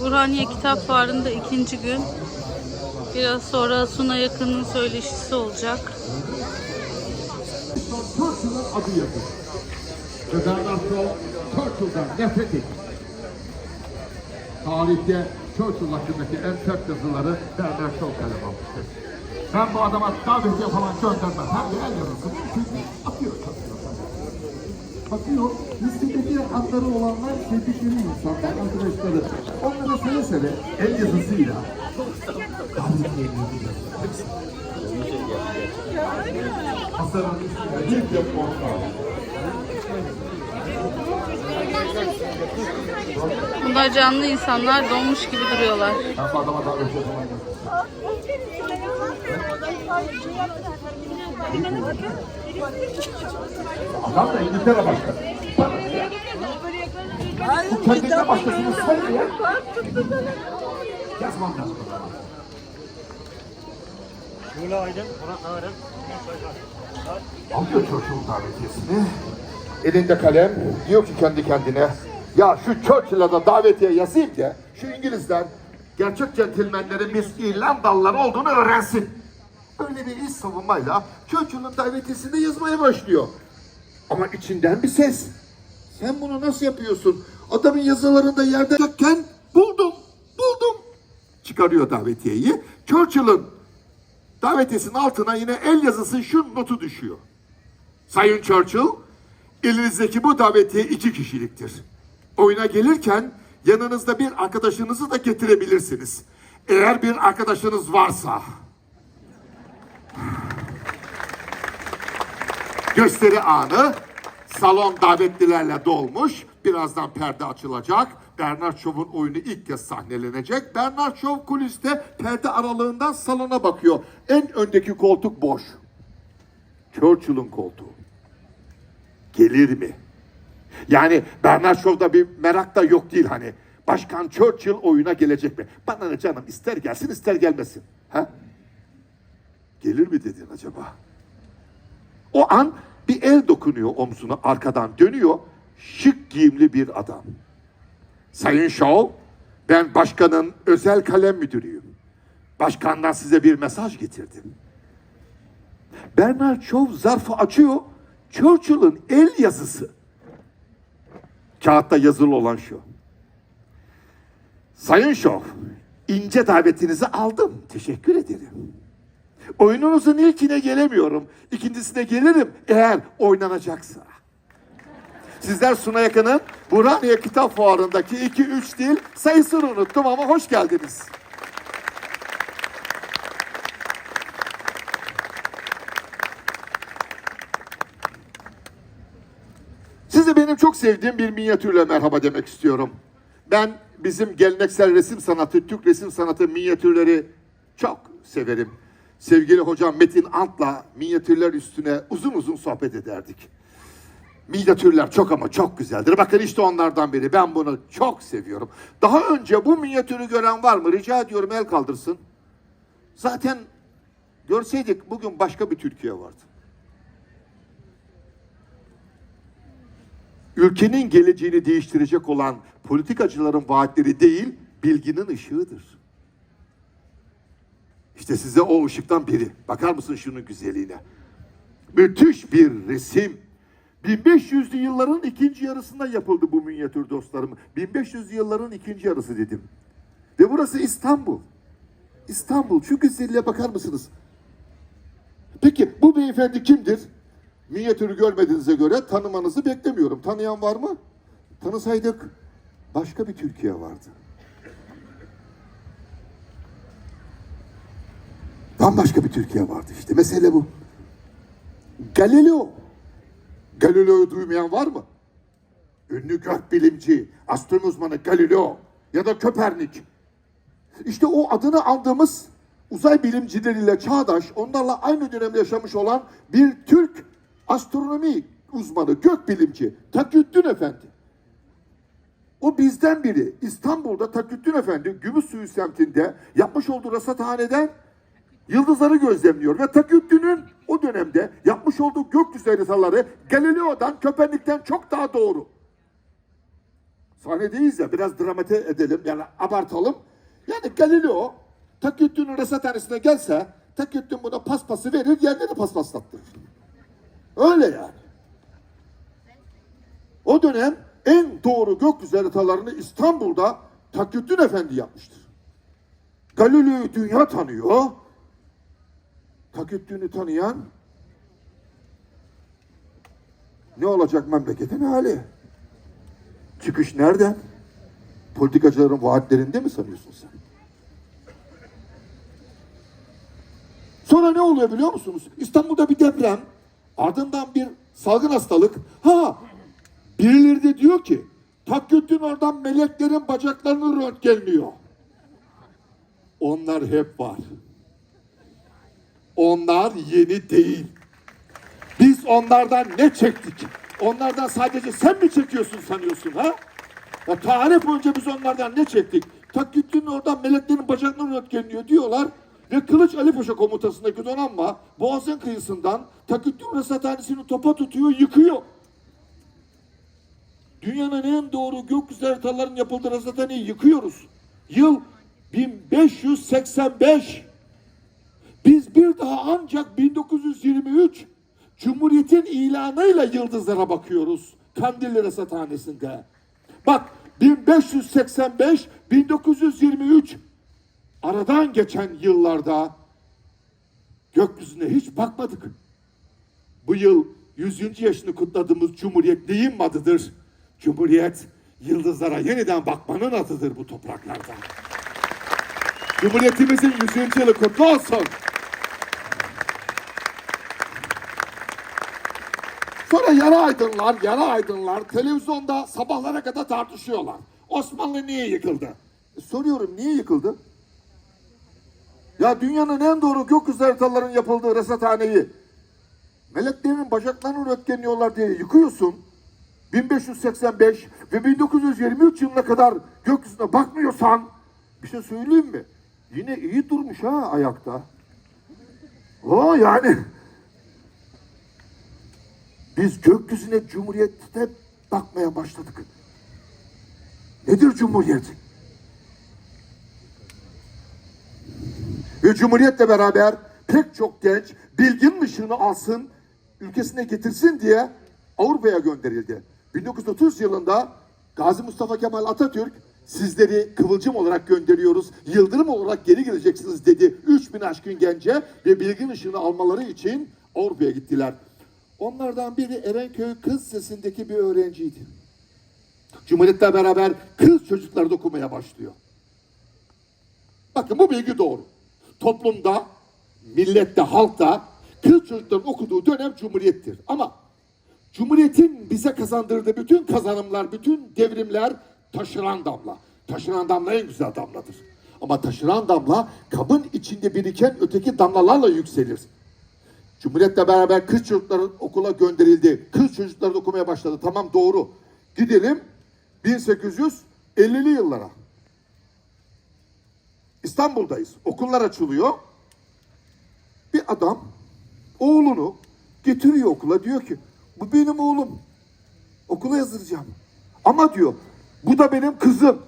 Burhaniye Kitap Fuarı'nda ikinci gün. Biraz sonra Suna Yakın'ın söyleşisi olacak. Churchill'ın adı. Ve Bernard Shaw Churchill'dan nefret. Tarihte Churchill hakkındaki en sert yazıları Bernard Shaw kalem almıştır. Ben bu adama davetiye falan göndermem. Hem de el yazısı. Çünkü atıyor çatıyor. Bakıyor, listedeki adları olanlar sevdikleri insanlar, arkadaşları. Onlara seve seve el yazısıyla üstünde bir yapı var. Bunlar canlı insanlar donmuş gibi duruyorlar. Adam da İngiltere başkanı. Bu kendine başkasını sayıyor. Yazmam lazım. Şule Aydın, Murat Ağrım. Alıyor Churchill davetiyesini. Elinde kalem. Diyor ki kendi kendine. Ya şu Churchill'a da davetiye yazayım ki şu İngilizler gerçek centilmenlerin biz İrlandalılar olduğunu öğrensin. Öyle bir iş savunmayla Churchill'ın davetiyesini yazmaya başlıyor. Ama içinden bir ses. Sen bunu nasıl yapıyorsun? Adamın yazılarında yerde yokken buldum, buldum. Çıkarıyor davetiyeyi. Churchill'ın davetiyesinin altına yine el yazısı şu notu düşüyor. Sayın Churchill, elinizdeki bu davetiye iki kişiliktir. Oyuna gelirken yanınızda bir arkadaşınızı da getirebilirsiniz. Eğer bir arkadaşınız varsa. Gösteri anı. Salon davetlilerle dolmuş. Birazdan perde açılacak. Bernard Shaw'un oyunu ilk kez sahnelenecek. Bernard Shaw kuliste perde aralığından salona bakıyor. En öndeki koltuk boş. Churchill'ın koltuğu. Gelir mi? Yani Bernard Shaw'da bir merak da yok değil hani. Başkan Churchill oyuna gelecek mi? Bana ne canım ister gelsin ister gelmesin. Ha? Gelir mi dedin acaba? O an bir el dokunuyor omzuna arkadan dönüyor. Şık giyimli bir adam. Sayın Shaw, ben başkanın özel kalem müdürüyüm. Başkandan size bir mesaj getirdim. Bernard Shaw zarfı açıyor. Churchill'ın el yazısı. Kağıtta yazılı olan şu. Sayın Shaw, ince davetinizi aldım. Teşekkür ederim. Oyununuzun ilkine gelemiyorum. İkincisine gelirim eğer oynanacaksa. Sizler Suna Yakın'ın Burhaniye Kitap Fuarı'ndaki 2-3 dil sayısını unuttum ama hoş geldiniz. Size benim çok sevdiğim bir minyatürle merhaba demek istiyorum. Ben bizim geleneksel resim sanatı, Türk resim sanatı minyatürleri çok severim. Sevgili hocam Metin Ant'la minyatürler üstüne uzun uzun sohbet ederdik. Minyatürler çok ama çok güzeldir. Bakın işte onlardan biri. Ben bunu çok seviyorum. Daha önce bu minyatürü gören var mı? Rica ediyorum el kaldırsın. Zaten görseydik bugün başka bir Türkiye vardı. Ülkenin geleceğini değiştirecek olan politikacıların vaatleri değil, bilginin ışığıdır. İşte size o ışıktan biri. Bakar mısın şunun güzelliğine? Müthiş bir resim. 1500'lü yılların ikinci yarısında yapıldı bu minyatür dostlarım. 1500'lü yılların ikinci yarısı dedim. Ve burası İstanbul. İstanbul. Şu güzelliğe bakar mısınız? Peki bu beyefendi kimdir? Minyatürü görmediğinize göre tanımanızı beklemiyorum. Tanıyan var mı? Tanısaydık başka bir Türkiye vardı. Bambaşka bir Türkiye vardı işte. Mesele bu. Galileo. Galileo'yu duymayan var mı? Ünlü gökbilimci, astronomi uzmanı Galileo ya da Köpernik. İşte o adını andığımız uzay bilimcileriyle çağdaş, onlarla aynı dönemde yaşamış olan bir Türk astronomi uzmanı, gökbilimci Taküddin Efendi. O bizden biri. İstanbul'da Taküddin Efendi Gümüşsuyu semtinde yapmış olduğu rasathaneden yıldızları gözlemliyor ve Taküddin'in o dönemde yapmış olduğu gökyüzü haritaları Galileo'dan, Köpernik'ten çok daha doğru. Sahnedeyiz ya biraz dramate edelim yani abartalım. Yani Galileo Taküddin'in resathanesine gelse Taküddin buna paspası verir yerine de paspaslattırır. Öyle yani. O dönem en doğru gökyüzü haritalarını İstanbul'da Taküddin Efendi yapmıştır. Galileo'yu dünya tanıyor. Taküddin'i tanıyan ne olacak memleketin hali? Çıkış nereden? Politikacıların vaatlerinde mi sanıyorsun sen? Sonra ne oluyor biliyor musunuz? İstanbul'da bir deprem, ardından bir salgın hastalık. Ha, birileri de diyor ki, Taküddin oradan meleklerin bacaklarını röntgenliyor. Onlar hep var. Onlar yeni değil. Biz onlardan ne çektik? Onlardan sadece sen mi çekiyorsun sanıyorsun ha? Ya tarih boyunca biz onlardan ne çektik? Taküddin oradan meleklerin bacaklarını röntgenliyor diyorlar. Ve Kılıç Ali Paşa komutasındaki donanma Boğaz'ın kıyısından Taküddin Rasathanesi'ni topa tutuyor, yıkıyor. Dünyanın en doğru gökyüzü haritalarının yapıldığı rasathaneyi yıkıyoruz. Yıl 1585. Biz bir daha ancak 1923 Cumhuriyet'in ilanıyla yıldızlara bakıyoruz. Kandilli Rasathanesi'nde. Bak 1585 1923 aradan geçen yıllarda gökyüzüne hiç bakmadık. Bu yıl 100. yaşını kutladığımız Cumhuriyet neyin adıdır? Cumhuriyet yıldızlara yeniden bakmanın adıdır bu topraklarda. Cumhuriyetimizin 100. yılı kutlu olsun. Sonra yarı aydınlar, yarı aydınlar televizyonda sabahlara kadar tartışıyorlar. Osmanlı niye yıkıldı? E, soruyorum niye yıkıldı? Ya dünyanın en doğru gökyüzü haritalarının yapıldığı resathaneyi meleklerin bacaklarını röntgenliyorlar diye yıkıyorsun. 1585 ve 1923 yılına kadar gökyüzüne bakmıyorsan bir şey söyleyeyim mi? Yine iyi durmuş ha ayakta. O yani biz gökyüzüne cumhuriyette bakmaya başladık. Nedir cumhuriyet? Ve cumhuriyetle beraber pek çok genç bilginin ışığını alsın, ülkesine getirsin diye Avrupa'ya gönderildi. 1930 yılında Gazi Mustafa Kemal Atatürk sizleri kıvılcım olarak gönderiyoruz, yıldırım olarak geri geleceksiniz dedi. 3000 aşkın gence ve bilgin ışığını almaları için Avrupa'ya gittiler. Onlardan biri Erenköy Kız Sesi'ndeki bir öğrenciydi. Cumhuriyetle beraber kız çocukları da okumaya başlıyor. Bakın bu bilgi doğru. Toplumda, millette, halkta kız çocukların okuduğu dönem Cumhuriyettir. Ama Cumhuriyetin bize kazandırdığı bütün kazanımlar, bütün devrimler taşıran damla. Taşıran damla en güzel damladır. Ama taşıran damla kabın içinde biriken öteki damlalarla yükselir. Cumhuriyetle beraber kız çocukları okula gönderildi. Kız çocukları okumaya başladı. Tamam doğru. Gidelim 1850'li yıllara. İstanbul'dayız. Okullar açılıyor. Bir adam oğlunu getiriyor okula diyor ki bu benim oğlum. Okula yazdıracağım. Ama diyor bu da benim kızım.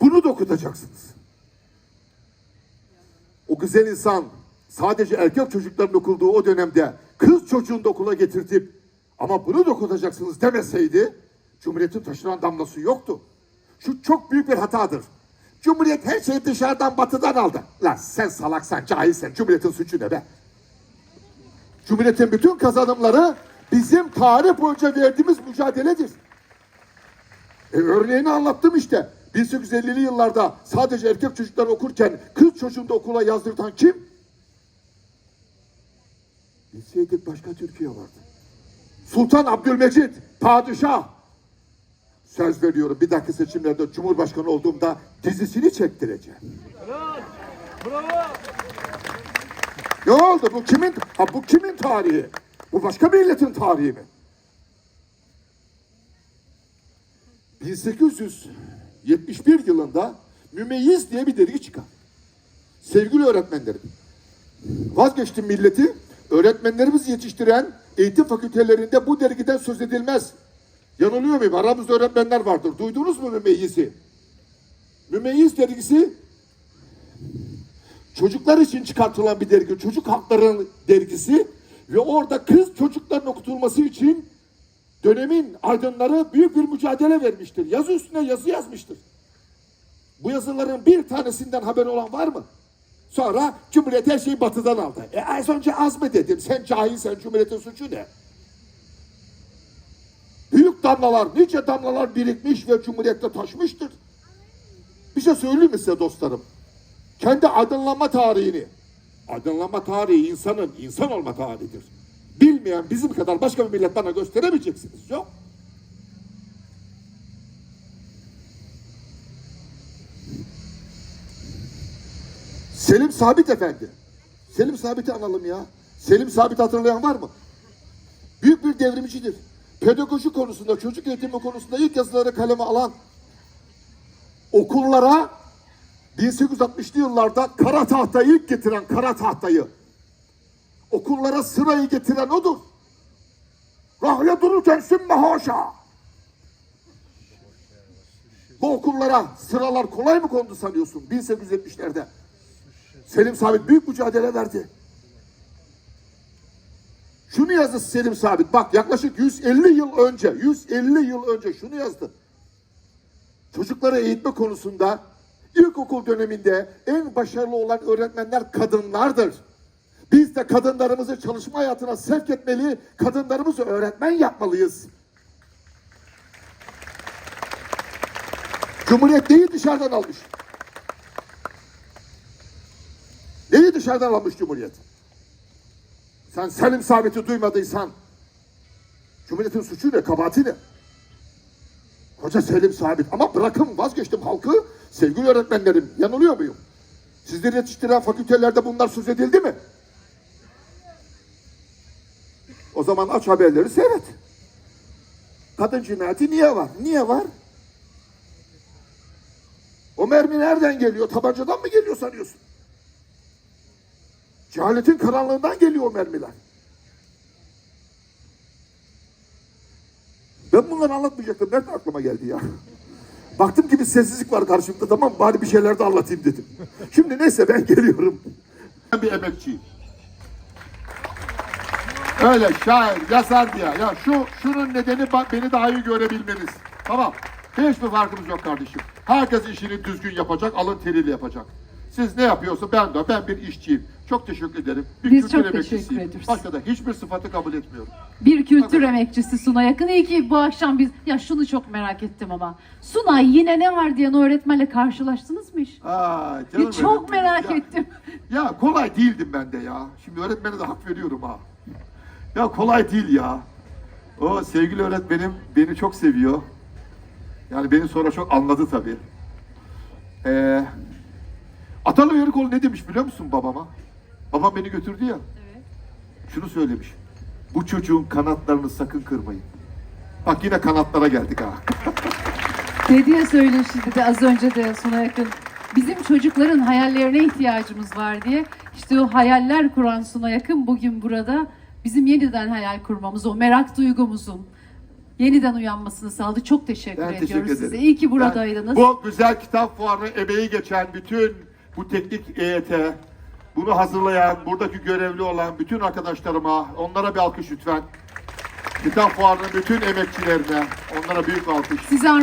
Bunu da okutacaksınız. O güzel insan sadece erkek çocukların okulduğu o dönemde kız çocuğunu da okula getirtip ama bunu da okutacaksınız demeseydi Cumhuriyet'in taşıran damlası yoktu. Şu çok büyük bir hatadır. Cumhuriyet her şeyi dışarıdan batıdan aldı. Lan sen salaksan, cahilsen. Cumhuriyet'in suçu ne be? Cumhuriyet'in bütün kazanımları bizim tarih boyunca verdiğimiz mücadeledir. E, örneğini anlattım işte. 1850'li yıllarda sadece erkek çocuklar okurken kız çocuğunu da okula yazdırtan kim? Bilseydik başka Türkiye vardı. Sultan Abdülmecit, padişah. Söz veriyorum bir dahaki seçimlerde Cumhurbaşkanı olduğumda dizisini çektireceğim. Bravo. Ne oldu bu kimin? Ha bu kimin tarihi? Bu başka bir milletin tarihi mi? 1871 yılında Mümeyyiz diye bir dergi çıkar. Sevgili öğretmenlerim, Vazgeçtim milleti. Öğretmenlerimizi yetiştiren eğitim fakültelerinde bu dergiden söz edilmez. Yanılıyor muyum? Aramızda öğretmenler vardır. Duydunuz mu Mümeyiz'i? Mümeyyiz dergisi çocuklar için çıkartılan bir dergi. Çocuk hakları dergisi ve orada kız çocukların okutulması için dönemin aydınları büyük bir mücadele vermiştir. Yazı üstüne yazı yazmıştır. Bu yazıların bir tanesinden haberi olan var mı? Sonra Cumhuriyet her şeyi batıdan aldı. E az önce az mı dedim? Sen cahilsen Cumhuriyet'in suçu ne? Damlalar, nice damlalar birikmiş ve Cumhuriyet'te taşmıştır. Bir şey söyleyeyim mi size dostlarım? Kendi aydınlanma tarihini, aydınlanma tarihi insanın insan olma tarihidir. Bilmeyen bizim kadar başka bir millet bana gösteremeyeceksiniz. Yok. Selim Sabit Efendi. Selim Sabit'i analım ya. Selim Sabit hatırlayan var mı? Büyük bir devrimcidir. Pedagoji konusunda, çocuk eğitimi konusunda ilk yazıları kaleme alan okullara 1860'lı yıllarda kara tahtayı ilk getiren kara tahtayı okullara sırayı getiren odur. Rahya dururken sümme haşa. Bu okullara sıralar kolay mı kondu sanıyorsun 1870'lerde? Selim Sabit büyük mücadele verdi. Şunu yazdı Selim Sabit. Bak yaklaşık 150 yıl önce, 150 yıl önce şunu yazdı. Çocukları eğitme konusunda ilkokul döneminde en başarılı olan öğretmenler kadınlardır. Biz de kadınlarımızı çalışma hayatına sevk etmeli, kadınlarımızı öğretmen yapmalıyız. Cumhuriyet neyi dışarıdan almış? Neyi dışarıdan almış Cumhuriyet? Sen Selim Sabit'i duymadıysan Cumhuriyet'in suçu ne, kabahati ne? Hoca Selim Sabit. Ama bırakın vazgeçtim halkı. Sevgili öğretmenlerim yanılıyor muyum? Sizleri yetiştiren fakültelerde bunlar söz edildi mi? O zaman aç haberleri seyret. Kadın cinayeti niye var? Niye var? O mermi nereden geliyor? Tabancadan mı geliyor sanıyorsun? Cehaletin karanlığından geliyor o mermiler. Ben bunları anlatmayacaktım. Nerede aklıma geldi ya? Baktım ki bir sessizlik var karşımda. Tamam bari bir şeyler de anlatayım dedim. Şimdi neyse ben geliyorum. Ben bir emekçiyim. Öyle şair, yazar diye. Ya şu şunun nedeni beni daha iyi görebilmeniz. Tamam. Hiçbir farkımız yok kardeşim. Herkes işini düzgün yapacak, alın teriyle yapacak. Siz ne yapıyorsa ben de, ben bir işçiyim. Çok teşekkür ederim. Bir Biz kültür çok teşekkür ediyoruz. Başka da hiçbir sıfatı kabul etmiyorum. Bir kültür emekçisi Suna yakın. İyi ki bu akşam biz... Ya şunu çok merak ettim ama. Sunay yine ne var diyen öğretmenle karşılaştınız mı hiç? Aa, canım Ya çok merak Ya- ettim. Ya kolay değildim ben de ya. Şimdi öğretmene de hak veriyorum ha. Ya kolay değil ya. O sevgili öğretmenim beni çok seviyor. Yani beni sonra çok anladı tabii. Ee, Atalı Yörükoğlu ne demiş biliyor musun babama? Babam beni götürdü ya. Şunu söylemiş. Bu çocuğun kanatlarını sakın kırmayın. Bak yine kanatlara geldik ha. Dediye söyleşi dedi az önce de Suna yakın. Bizim çocukların hayallerine ihtiyacımız var diye. İşte o hayaller kuran Suna yakın bugün burada bizim yeniden hayal kurmamız, o merak duygumuzun yeniden uyanmasını sağladı. Çok teşekkür Ben ediyoruz teşekkür ederim. size. İyi ki Ben buradaydınız. bu güzel kitap fuarına emeği geçen bütün bu teknik EYT, bunu hazırlayan, buradaki görevli olan bütün arkadaşlarıma, onlara bir alkış lütfen. Kitap fuarının bütün emekçilerine, onlara büyük alkış. Armağan